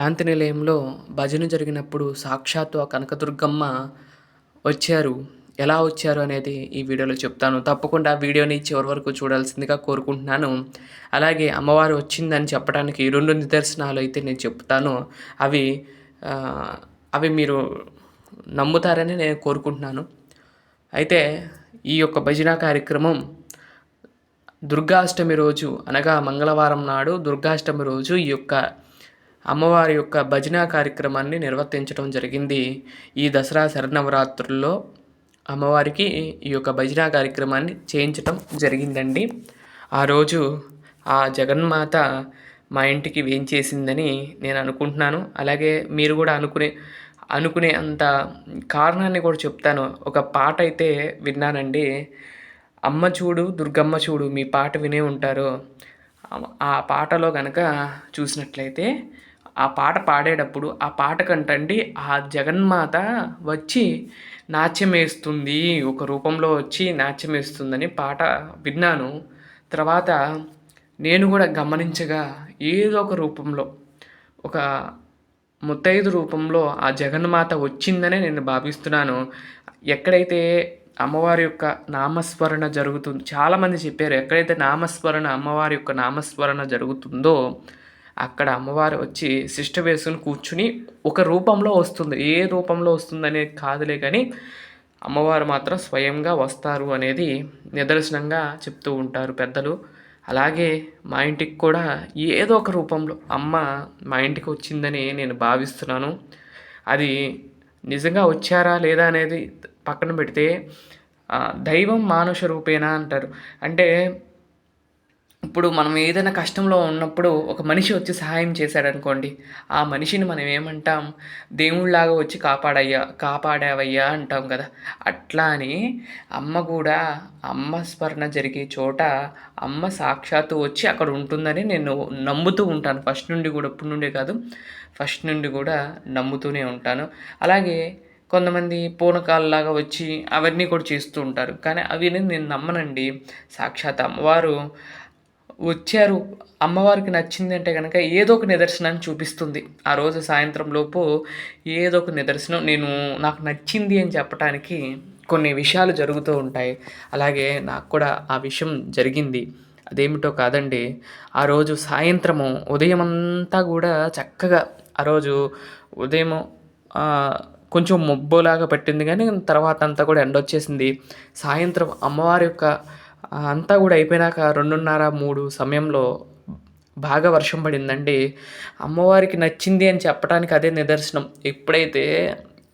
శాంతి నిలయంలో భజన జరిగినప్పుడు సాక్షాత్తు ఆ కనకదుర్గమ్మ వచ్చారు. ఎలా వచ్చారు అనేది ఈ వీడియోలో చెప్తాను. తప్పకుండా వీడియోని చివరి వరకు చూడాల్సిందిగా కోరుకుంటున్నాను. అలాగే అమ్మవారు వచ్చిందని చెప్పడానికి రెండు నిదర్శనాలు అయితే నేను చెప్తాను. అవి అవి మీరు నమ్ముతారని నేను కోరుకుంటున్నాను. అయితే ఈ యొక్క భజన కార్యక్రమం దుర్గాష్టమి రోజు అనగా మంగళవారం నాడు దుర్గాష్టమి రోజు ఈ యొక్క అమ్మవారి యొక్క భజన కార్యక్రమాన్ని నిర్వర్తించడం జరిగింది. ఈ దసరా శరణవరాత్రుల్లో అమ్మవారికి ఈ యొక్క భజన కార్యక్రమాన్ని చేయించటం జరిగిందండి. ఆ రోజు ఆ జగన్మాత మా ఇంటికి వేయించేసిందని నేను అనుకుంటున్నాను. అలాగే మీరు కూడా అనుకునే అనుకునే అంత కారణాన్ని కూడా చెప్తాను. ఒక పాట అయితే విన్నానండి. అమ్మ చూడు దుర్గమ్మ చూడు మీ పాట వినే ఉంటారు. ఆ పాటలో కనుక చూసినట్లయితే ఆ పాట పాడేటప్పుడు ఆ పాట కంటండి ఆ జగన్మాత వచ్చి నాట్యం వేస్తుంది ఒక రూపంలో వచ్చి నాట్యం వేస్తుందని పాట విన్నాను. తర్వాత నేను కూడా గమనించగా ఏదో ఒక రూపంలో ఒక ముత్తైదు రూపంలో ఆ జగన్మాత వచ్చిందనే నేను భావిస్తున్నాను. ఎక్కడైతే అమ్మవారి యొక్క నామస్మరణ జరుగుతుంది చాలామంది చెప్పారు ఎక్కడైతే నామస్మరణ అమ్మవారి యొక్క నామస్మరణ జరుగుతుందో అక్కడ అమ్మవారు వచ్చి శిష్ట వేసుకుని కూర్చుని ఒక రూపంలో వస్తుంది. ఏ రూపంలో వస్తుందనే కాదులే కానీ అమ్మవారు మాత్రం స్వయంగా వస్తారు అనేది నిదర్శనంగా చెప్తూ ఉంటారు పెద్దలు. అలాగే మా ఇంటికి కూడా ఏదో ఒక రూపంలో అమ్మ మా ఇంటికి వచ్చిందని నేను భావిస్తున్నాను. అది నిజంగా వచ్చారా లేదా అనేది పక్కన పెడితే దైవం మానుష రూపేనా అంటారు. అంటే ఇప్పుడు మనం ఏదైనా కష్టంలో ఉన్నప్పుడు ఒక మనిషి వచ్చి సహాయం చేశాడనుకోండి ఆ మనిషిని మనం ఏమంటాం? దేవుళ్ళలాగా వచ్చి కాపాడయ్యా కాపాడావయ్యా అంటాం కదా. అట్లా అని అమ్మ కూడా అమ్మ స్మరణ జరిగే చోట అమ్మ సాక్షాత్తు వచ్చి అక్కడ ఉంటుందని నేను నమ్ముతూ ఉంటాను. ఫస్ట్ నుండి కూడా ఇప్పుడు నుండే కాదు ఫస్ట్ నుండి కూడా నమ్ముతూనే ఉంటాను. అలాగే కొంతమంది పూనకాలలాగా వచ్చి అవన్నీ కూడా చేస్తూ ఉంటారు. కానీ అవి నేను నమ్మనండి. సాక్షాత్ అమ్మవారు వచ్చారు. అమ్మవారికి నచ్చింది అంటే కనుక ఏదో ఒక నిదర్శనాన్ని చూపిస్తుంది. ఆ రోజు సాయంత్రం లోపు ఏదో ఒక నిదర్శనం నేను నాకు నచ్చింది అని చెప్పడానికి కొన్ని విషయాలు జరుగుతూ ఉంటాయి. అలాగే నాకు కూడా ఆ విషయం జరిగింది. అదేమిటో కాదండి. ఆ రోజు సాయంత్రము ఉదయం అంతా కూడా చక్కగా ఆ రోజు ఉదయం కొంచెం మబ్బులాగా పెట్టింది కానీ తర్వాత అంతా కూడా ఎండ వచ్చేసింది సాయంత్రం అమ్మవారి యొక్క అంతా కూడా అయిపోయినాక రెండున్నర మూడు సమయంలో బాగా వర్షం పడిందండి. అమ్మవారికి నచ్చింది అని చెప్పడానికి అదే నిదర్శనం. ఎప్పుడైతే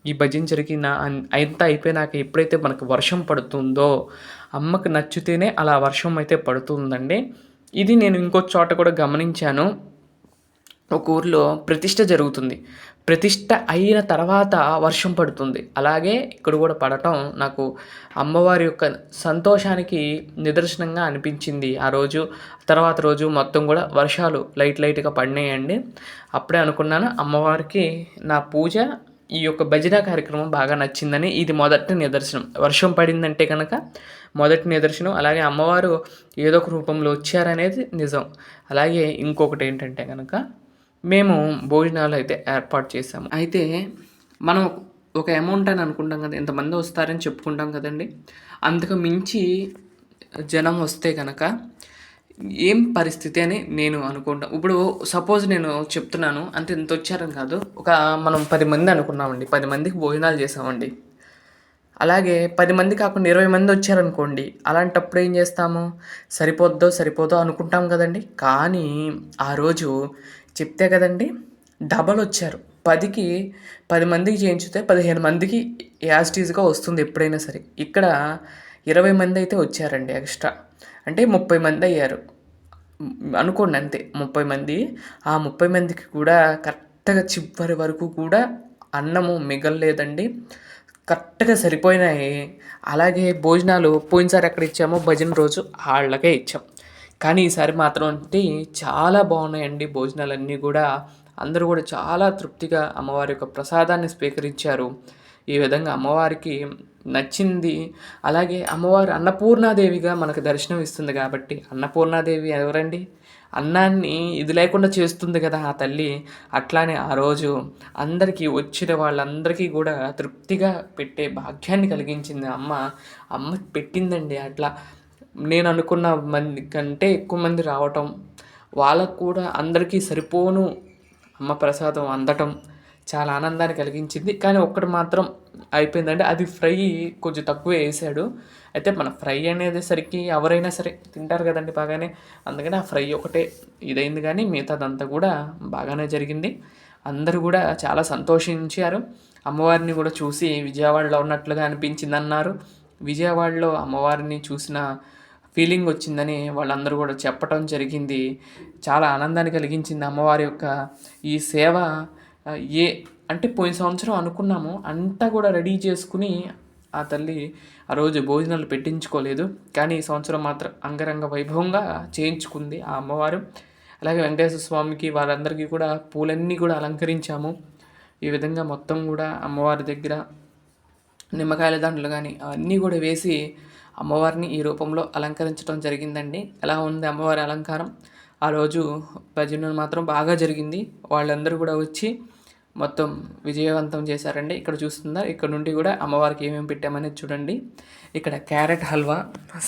ఈ భజన జరిగిన అంత అంతా అయిపోయినాక ఎప్పుడైతే మనకు వర్షం పడుతుందో అమ్మకు నచ్చితేనే అలా వర్షం అయితే పడుతుందండి. ఇది నేను ఇంకో చోట కూడా గమనించాను. ఒక ఊర్లో ప్రతిష్ట జరుగుతుంది. ప్రతిష్ట అయిన తర్వాత వర్షం పడుతుంది. అలాగే ఇక్కడ కూడా పడటం నాకు అమ్మవారి యొక్క సంతోషానికి నిదర్శనంగా అనిపించింది. ఆ రోజు తర్వాత రోజు మొత్తం కూడా వర్షాలు లైట్ లైట్గా పడినాయండి. అప్పుడే అనుకున్నాను అమ్మవారికి నా పూజ ఈ యొక్క భజన కార్యక్రమం బాగా నచ్చిందని. ఇది మొదటి నిదర్శనం. వర్షం పడిందంటే కనుక మొదటి నిదర్శనం. అలాగే అమ్మవారు ఏదో ఒక రూపంలో వచ్చారనేది నిజం. అలాగే ఇంకొకటి ఏంటంటే కనుక మేము భోజనాలు అయితే ఏర్పాటు చేసాము అయితే మనం ఒక అమౌంట్ అని అనుకుంటాం కదా ఎంతమంది వస్తారని చెప్పుకుంటాం కదండి. అంతకు మించి జనం వస్తే కనుక ఏం పరిస్థితి అని నేను అనుకుంటాను ఇప్పుడు సపోజ్ నేను చెప్తున్నాను అంటే ఇంత వచ్చారని కాదు. ఒక మనం పది మంది అనుకున్నామండి పది మందికి భోజనాలు చేసామండి అలాగే పది మంది కాకుండా ఇరవై మంది వచ్చారనుకోండి అలాంటప్పుడు ఏం చేస్తాము? సరిపోద్దో సరిపోదో అనుకుంటాం కదండి. కానీ ఆ రోజు చెప్తే కదండి డబల్ వచ్చారు. పదికి పది మందికి చేయించితే పదిహేను మందికి యాస్టీజ్గా వస్తుంది ఎప్పుడైనా సరే. ఇక్కడ ఇరవై మంది అయితే వచ్చారండి ఎక్స్ట్రా. అంటే ముప్పై మంది అయ్యారు. అనుకోండి అంతే ముప్పై మంది. ఆ ముప్పై మందికి కూడా కరెక్ట్గా చివరి వరకు కూడా అన్నము మిగలలేదండి. కరెక్ట్గా సరిపోయినాయి. అలాగే భోజనాలు పోయినసారి ఎక్కడ ఇచ్చామో భజన రోజు వాళ్ళకే ఇచ్చాం. కానీ ఈసారి మాత్రం అంటే చాలా బాగున్నాయండి భోజనాలన్నీ కూడా. అందరూ కూడా చాలా తృప్తిగా అమ్మవారి యొక్క ప్రసాదాన్ని స్వీకరించారు. ఈ విధంగా అమ్మవారికి నచ్చింది. అలాగే అమ్మవారు అన్నపూర్ణాదేవిగా మనకు దర్శనం ఇస్తుంది కాబట్టి అన్నపూర్ణాదేవి ఎవరండి? అన్నాన్ని ఇది లేకుండా చేస్తుంది కదా ఆ తల్లి. అట్లానే ఆ రోజు అందరికీ వచ్చిన వాళ్ళందరికీ కూడా తృప్తిగా పెట్టే భాగ్యాన్ని కలిగించింది అమ్మ. అమ్మ పెట్టిందండి అట్లా. నేను అనుకున్న మంది కంటే ఎక్కువ మంది రావటం వాళ్ళకు కూడా అందరికీ సరిపోను అమ్మ ప్రసాదం అందటం చాలా ఆనందాన్ని కలిగించింది. కానీ ఒక్కటి మాత్రం అయిపోయిందంటే అది ఫ్రై కొంచెం తక్కువ వేసాడు. అయితే మన ఫ్రై అనేది సరికి ఎవరైనా సరే తింటారు కదండి బాగానే. అందుకని ఆ ఫ్రై ఒకటే ఇదైంది కానీ మిగతాదంతా కూడా బాగానే జరిగింది. అందరూ కూడా చాలా సంతోషించారు. అమ్మవారిని కూడా చూసి విజయవాడలో ఉన్నట్లుగా అనిపించింది అన్నారు విజయవాడలో అమ్మవారిని చూసిన ఫీలింగ్ వచ్చిందని వాళ్ళందరూ కూడా చెప్పటం జరిగింది. చాలా ఆనందాన్ని కలిగించింది అమ్మవారి యొక్క ఈ సేవ ఏ అంటే పోయిన సంవత్సరం అనుకున్నాము. అంతా కూడా రెడీ చేసుకుని ఆ తల్లి ఆ రోజు భోజనాలు పెట్టించుకోలేదు. కానీ ఈ సంవత్సరం మాత్రం అంగరంగ వైభవంగా చేయించుకుంది ఆ అమ్మవారు. అలాగే వెంకటేశ్వర స్వామికి వారందరికీ కూడా పూలన్నీ కూడా అలంకరించాము. ఈ విధంగా మొత్తం కూడా అమ్మవారి దగ్గర నిమ్మకాయల దండలు కానీ అవన్నీ కూడా వేసి అమ్మవారిని ఈ రూపంలో అలంకరించడం జరిగిందండి. ఎలా ఉంది అమ్మవారి అలంకారం? ఆ రోజు భజన మాత్రం బాగా జరిగింది. వాళ్ళందరూ కూడా వచ్చి మొత్తం విజయవంతం చేశారండి. ఇక్కడ చూస్తుందా ఇక్కడ నుండి కూడా అమ్మవారికి ఏమేమి పెట్టామనేది చూడండి. ఇక్కడ క్యారెట్ హల్వా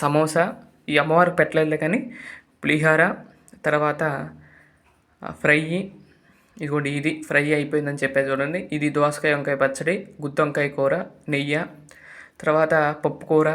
సమోసా ఈ అమ్మవారికి పెట్టలేదు కానీ పులిహార తర్వాత ఫ్రై ఇదిగోండి ఇది ఫ్రై అయిపోయిందని చెప్పేది చూడండి. ఇది దోసకాయ వంకాయ పచ్చడి గుత్తి వంకాయ కూర నెయ్యి తర్వాత పప్పు కూర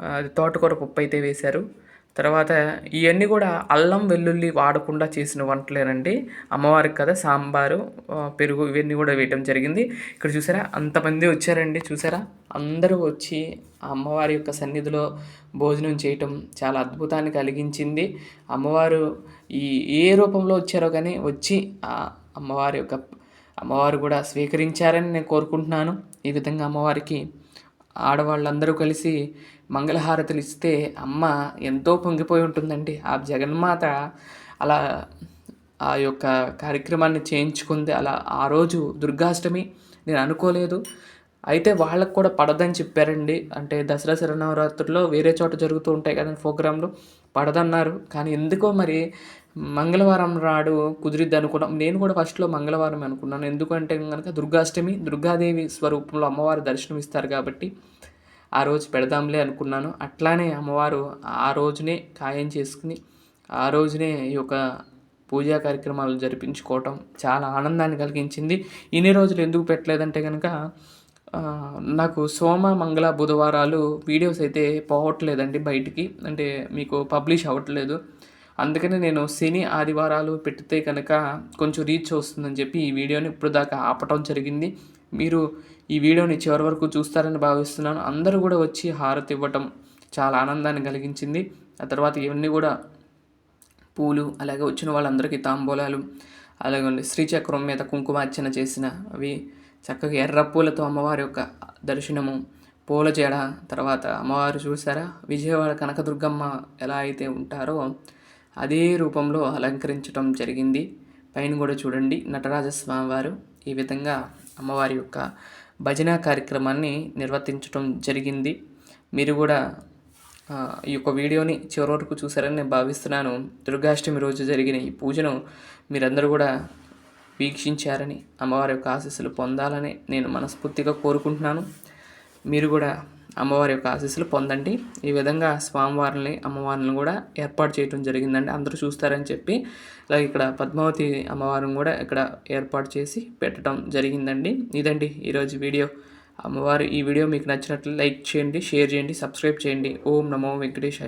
అది తోటకూర పప్పు అయితే వేశారు. తర్వాత ఇవన్నీ కూడా అల్లం వెల్లుల్లి వాడకుండా చేసిన వంటలేనండి. అమ్మవారికి కదా సాంబారు పెరుగు ఇవన్నీ కూడా వేయటం జరిగింది. ఇక్కడ చూసారా? అంతమంది వచ్చారండి చూసారా? అందరూ వచ్చి ఆ అమ్మవారి యొక్క సన్నిధిలో భోజనం చేయటం చాలా అద్భుతాన్ని కలిగించింది. అమ్మవారు ఈ ఏ రూపంలో వచ్చారో కానీ వచ్చి ఆ అమ్మవారి యొక్క అమ్మవారు కూడా స్వీకరించారని నేను కోరుకుంటున్నాను. ఈ విధంగా అమ్మవారికి ఆడవాళ్ళందరూ కలిసి మంగళహారతులు ఇస్తే అమ్మ ఎంతో పొంగిపోయి ఉంటుందండి. ఆ జగన్మాత అలా ఆ యొక్క కార్యక్రమాన్ని చేయించుకుంది. అలా ఆ రోజు దుర్గాష్టమి నేను అనుకోలేదు. అయితే వాళ్ళకు కూడా పడదని చెప్పారండి. అంటే దసరా శరణవరాత్రుల్లో వేరే చోట జరుగుతూ ఉంటాయి కదండి ప్రోగ్రాంలు. పడదన్నారు. కానీ ఎందుకో మరి మంగళవారం రాడు కుదిరిద్ది అనుకున్నాం. నేను కూడా ఫస్ట్లో మంగళవారం అనుకున్నాను. ఎందుకంటే కనుక దుర్గాష్టమి దుర్గాదేవి స్వరూపంలో అమ్మవారు దర్శనం ఇస్తారు కాబట్టి ఆ రోజు పెడదాంలే అనుకున్నాను. అట్లానే అమ్మవారు ఆ రోజునే ఖాయం చేసుకుని ఆ రోజునే ఈ యొక్క పూజా కార్యక్రమాలు జరిపించుకోవటం చాలా ఆనందాన్ని కలిగించింది. ఇన్ని రోజులు ఎందుకు పెట్టలేదంటే కనుక నాకు సోమ మంగళ బుధవారాలు వీడియోస్ అయితే పోవట్లేదండి బయటికి. అంటే మీకు పబ్లిష్ అవ్వట్లేదు. అందుకని నేను శని ఆదివారాలు పెడితే కనుక కొంచెం రీచ్ వస్తుందని చెప్పి ఈ వీడియోని ఇప్పుడు దాకా ఆపటం జరిగింది. మీరు ఈ వీడియోని చివరి వరకు చూస్తారని భావిస్తున్నాను. అందరూ కూడా వచ్చి హారతి ఇవ్వటం చాలా ఆనందాన్ని కలిగించింది. ఆ తర్వాత ఇవన్నీ కూడా పూలు అలాగే వచ్చిన వాళ్ళందరికీ తాంబూలాలు అలాగే శ్రీచక్రం మీద కుంకుమార్చన చేసిన అవి చక్కగా ఎర్ర పూలతో అమ్మవారి యొక్క దర్శనము పూల జడ తర్వాత అమ్మవారు చూసారా విజయవాడ కనకదుర్గమ్మ ఎలా అయితే ఉంటారో అదే రూపంలో అలంకరించడం జరిగింది. పైన కూడా చూడండి నటరాజస్వామి వారు ఈ విధంగా అమ్మవారి యొక్క భజన కార్యక్రమాన్ని నిర్వర్తించడం జరిగింది. మీరు కూడా ఈ యొక్క వీడియోని చివరి వరకు చూసారని నేను భావిస్తున్నాను. దుర్గాష్టమి రోజు జరిగిన ఈ పూజను మీరందరూ కూడా వీక్షించారని అమ్మవారి యొక్క ఆశీస్సులు పొందాలని నేను మనస్ఫూర్తిగా కోరుకుంటున్నాను. మీరు కూడా అమ్మవారి యొక్క ఆశీస్సులు పొందండి. ఈ విధంగా స్వామివారిని అమ్మవారిని కూడా ఏర్పాటు చేయడం జరిగిందండి. అందరూ చూస్తారని చెప్పి అలాగే ఇక్కడ పద్మావతి అమ్మవారిని కూడా ఇక్కడ ఏర్పాటు చేసి పెట్టడం జరిగిందండి. ఇదండి ఈరోజు వీడియో. అమ్మవారు ఈ వీడియో మీకు నచ్చినట్లు లైక్ చేయండి షేర్ చేయండి సబ్స్క్రైబ్ చేయండి. ఓం నమో వెంకటేశ్వర